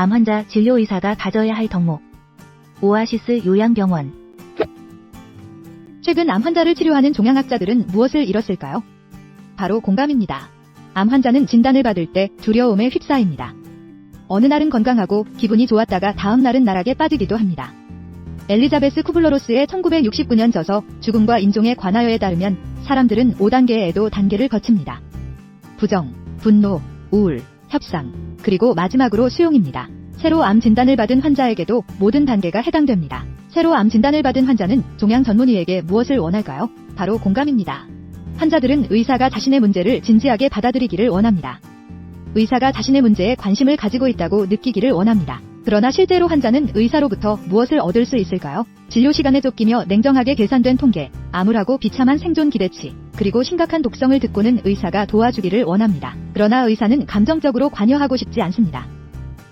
암 환자 진료 의사가 가져야 할 덕목. 오아시스 요양병원. 최근 암 환자를 치료하는 종양학자들은 무엇을 잃었을까요? 바로 공감입니다. 암 환자는 진단을 받을 때 두려움에 휩싸입니다. 어느 날은 건강하고 기분이 좋았다가 다음 날은 나락에 빠지기도 합니다. 엘리자베스 쿠블러로스의 1969년 저서 죽음과 인종의 관하여에 따르면 사람들은 5단계의 애도 단계를 거칩니다. 부정, 분노, 우울, 협상, 그리고 마지막으로 수용입니다. 새로 암 진단을 받은 환자에게도 모든 단계가 해당됩니다. 새로 암 진단을 받은 환자는 종양 전문의에게 무엇을 원할까요? 바로 공감입니다. 환자들은 의사가 자신의 문제를 진지하게 받아들이기를 원합니다. 의사가 자신의 문제에 관심을 가지고 있다고 느끼기를 원합니다. 그러나 실제로 환자는 의사로부터 무엇을 얻을 수 있을까요? 진료 시간에 쫓기며 냉정하게 계산된 통계, 암울하고 비참한 생존 기대치, 그리고 심각한 독성을 듣고는 의사가 도와주기를 원합니다. 그러나 의사는 감정적으로 관여하고 싶지 않습니다.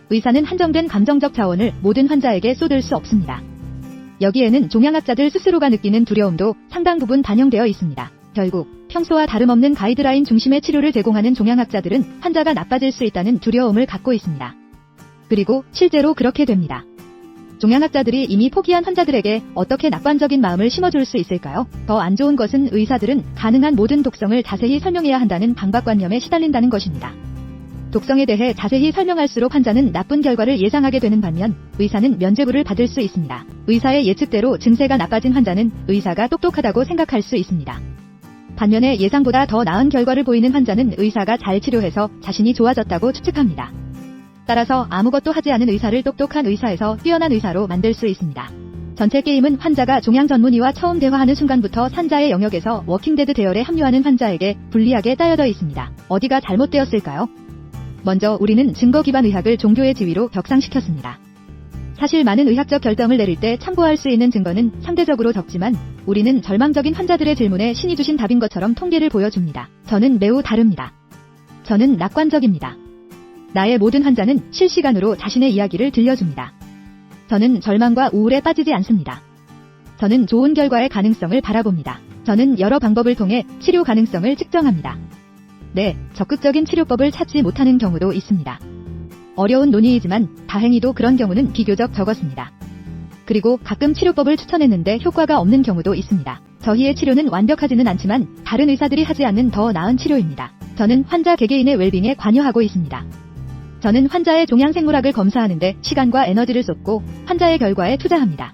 의사는 한정된 감정적 자원을 모든 환자에게 쏟을 수 없습니다. 여기에는 종양학자들 스스로가 느끼는 두려움도 상당 부분 반영되어 있습니다. 결국 평소와 다름없는 가이드라인 중심의 치료를 제공하는 종양학자들은 환자가 나빠질 수 있다는 두려움을 갖고 있습니다. 그리고 실제로 그렇게 됩니다. 종양학자들이 이미 포기한 환자들에게 어떻게 낙관적인 마음을 심어줄 수 있을까요? 더 안 좋은 것은 의사들은 가능한 모든 독성을 자세히 설명해야 한다는 강박관념에 시달린다는 것입니다. 독성에 대해 자세히 설명할수록 환자는 나쁜 결과를 예상하게 되는 반면 의사는 면죄부를 받을 수 있습니다. 의사의 예측대로 증세가 나빠진 환자는 의사가 똑똑하다고 생각할 수 있습니다. 반면에 예상보다 더 나은 결과를 보이는 환자는 의사가 잘 치료해서 자신이 좋아졌다고 추측합니다. 따라서 아무것도 하지 않은 의사를 똑똑한 의사에서 뛰어난 의사로 만들 수 있습니다. 전체 게임은 환자가 종양 전문의와 처음 대화하는 순간부터 산자의 영역에서 워킹데드 대열에 합류하는 환자에게 불리하게 따여져 있습니다. 어디가 잘못되었을까요? 먼저 우리는 증거 기반 의학을 종교의 지위로 격상시켰습니다. 사실 많은 의학적 결정을 내릴 때 참고할 수 있는 증거는 상대적으로 적지만 우리는 절망적인 환자들의 질문에 신이 주신 답인 것처럼 통계를 보여줍니다. 저는 매우 다릅니다. 저는 낙관적입니다. 나의 모든 환자는 실시간으로 자신의 이야기를 들려줍니다. 저는 절망과 우울에 빠지지 않습니다. 저는 좋은 결과의 가능성을 바라봅니다. 저는 여러 방법을 통해 치료 가능성을 측정합니다. 네, 적극적인 치료법을 찾지 못하는 경우도 있습니다. 어려운 논의이지만 다행히도 그런 경우는 비교적 적었습니다. 그리고 가끔 치료법을 추천했는데 효과가 없는 경우도 있습니다. 저희의 치료는 완벽하지는 않지만 다른 의사들이 하지 않는 더 나은 치료입니다. 저는 환자 개개인의 웰빙에 관여하고 있습니다. 저는 환자의 종양 생물학을 검사하는데 시간과 에너지를 쏟고 환자의 결과에 투자합니다.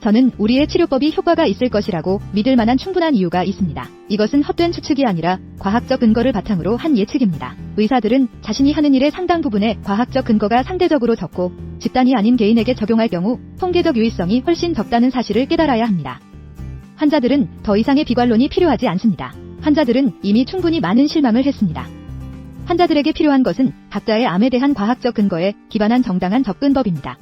저는 우리의 치료법이 효과가 있을 것이라고 믿을 만한 충분한 이유가 있습니다. 이것은 헛된 추측이 아니라 과학적 근거를 바탕으로 한 예측입니다. 의사들은 자신이 하는 일의 상당 부분에 과학적 근거가 상대적으로 적고 집단이 아닌 개인에게 적용할 경우 통계적 유의성이 훨씬 적다는 사실을 깨달아야 합니다. 환자들은 더 이상의 비관론이 필요하지 않습니다. 환자들은 이미 충분히 많은 실망을 했습니다. 환자들에게 필요한 것은 각자의 암에 대한 과학적 근거에 기반한 정당한 접근법입니다.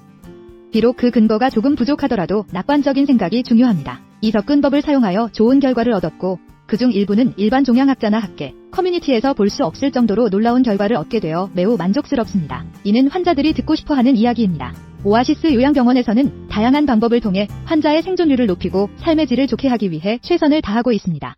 비록 그 근거가 조금 부족하더라도 낙관적인 생각이 중요합니다. 이 접근법을 사용하여 좋은 결과를 얻었고 그중 일부는 일반 종양학자나 학계, 커뮤니티에서 볼 수 없을 정도로 놀라운 결과를 얻게 되어 매우 만족스럽습니다. 이는 환자들이 듣고 싶어 하는 이야기입니다. 오아시스 요양병원에서는 다양한 방법을 통해 환자의 생존율을 높이고 삶의 질을 좋게 하기 위해 최선을 다하고 있습니다.